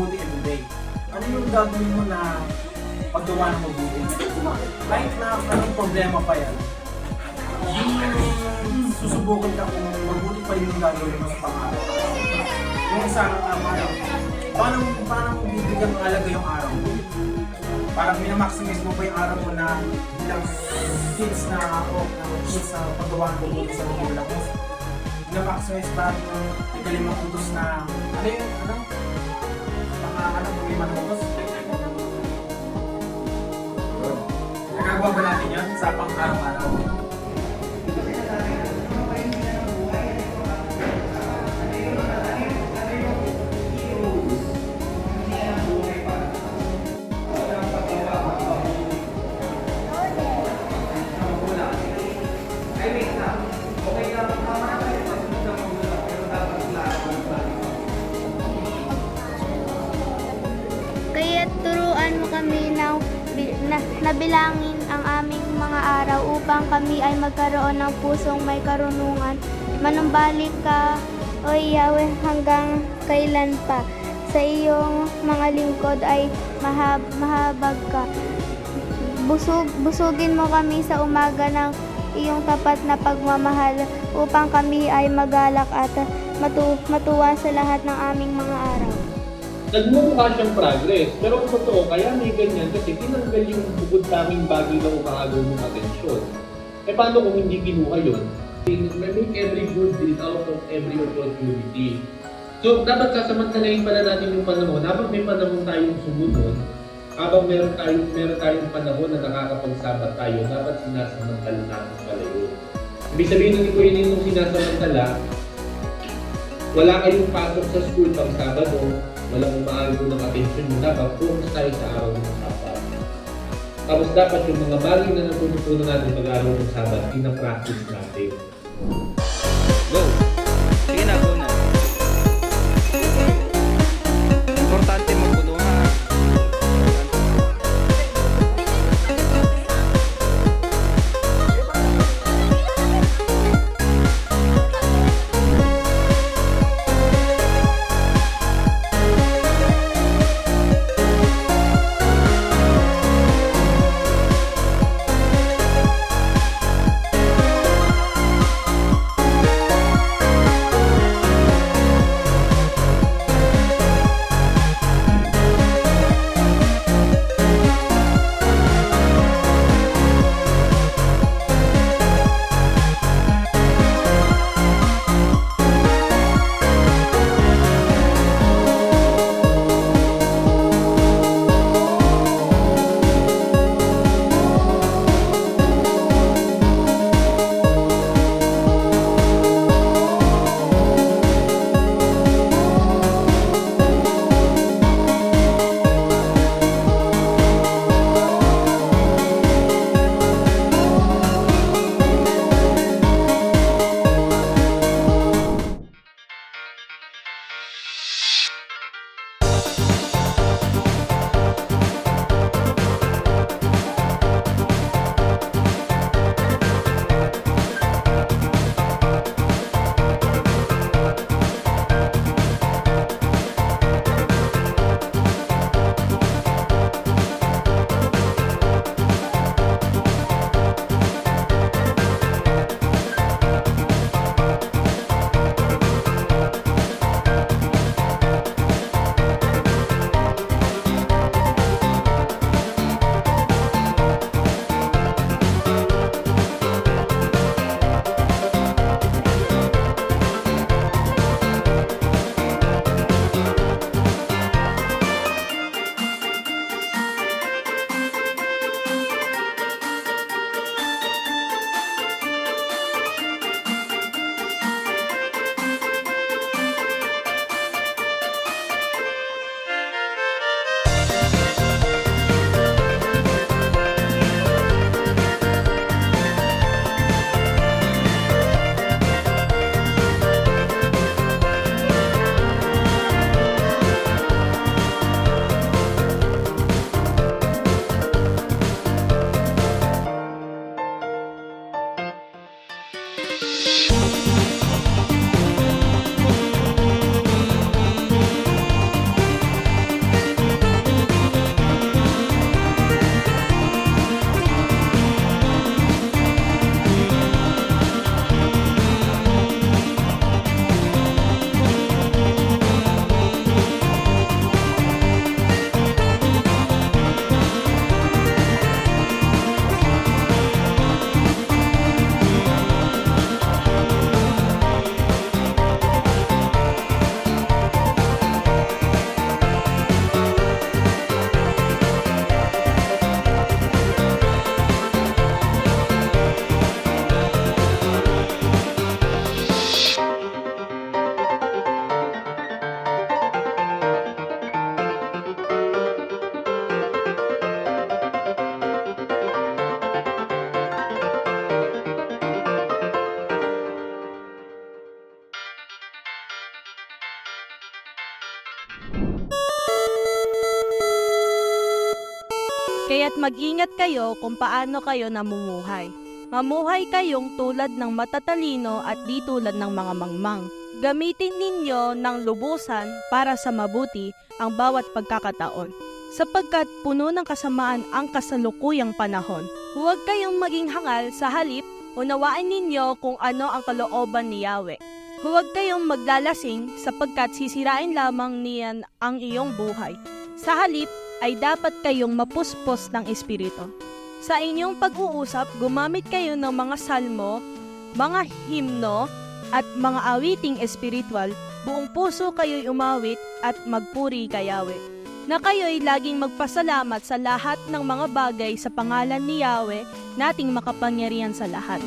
mabuti everyday. Ano yung gagawin mo na paggawa ng mabuti? Kahit na anong problema pa yan, yung susubukan ka kung mabuti pa yung gagawin mo sa pang-araw. Yung sa um, ano, paano, paano mo bibigyan ng alaga yung araw mo? Parang minamaximize mo pa yung araw mo na bilang kids na ako, na kids na paggawa ng mabuti sa magulang mo. Minamaximize pa yung ikalimang utos na, ano yun, ano? Mga ano, kung limang utos? Nagagawa ba natin yun sa pang-araw-araw? Nabilangin ang aming mga araw upang kami ay magkaroon ng pusong may karunungan. Manumbalik ka, O Yahweh, hanggang kailan pa. Sa iyong mga lingkod ay mahab, mahabag ka. Busug, busugin mo kami sa umaga ng iyong tapat na pagmamahal upang kami ay magalak at matu, matuwa sa lahat ng aming mga araw. Nagmumukha siyang progress. Pero ang totoo, kaya may ganyan kasi tinanggal yung bukod sa aming bagay na umaagaw ng atensyon. Eh paano kung hindi kinuha yun? Make every good deed out of every opportunity. So, dapat sasamantalayin pala natin yung panahon. Habang may panahon tayong sumunod, habang meron tayong, meron tayong panahon na nakakapagsabat tayo, dapat sinasamantala natin pala yun. Ibig sabihin ng ito yun yung sinasamantala, wala kayong pasok sa school pang Sabado, walang umaagaw ng atensyon nyo, dapat focus tayo sa araw ng Sabat. Tapos dapat yung mga bagay na natutunan natin pag-araw ng Sabat, pinapractice natin. Go! Kaya't mag-ingat kayo kung paano kayo namumuhay. Mamuhay kayong tulad ng matatalino at di tulad ng mga mangmang. Gamitin ninyo ng lubusan para sa mabuti ang bawat pagkakataon. Sapagkat puno ng kasamaan ang kasalukuyang panahon. Huwag kayong maging hangal sa halip, unawain ninyo kung ano ang kalooban ni Yahweh. Huwag kayong maglalasing sapagkat sisirain lamang niyan ang iyong buhay. Sa halip ay dapat kayong mapuspos ng Espiritu. Sa inyong pag-uusap, gumamit kayo ng mga salmo, mga himno, at mga awiting espiritual, buong puso kayo'y umawit at magpuri kay Yahweh. Na kayo'y laging magpasalamat sa lahat ng mga bagay sa pangalan ni Yahweh, nating makapangyarihan sa lahat.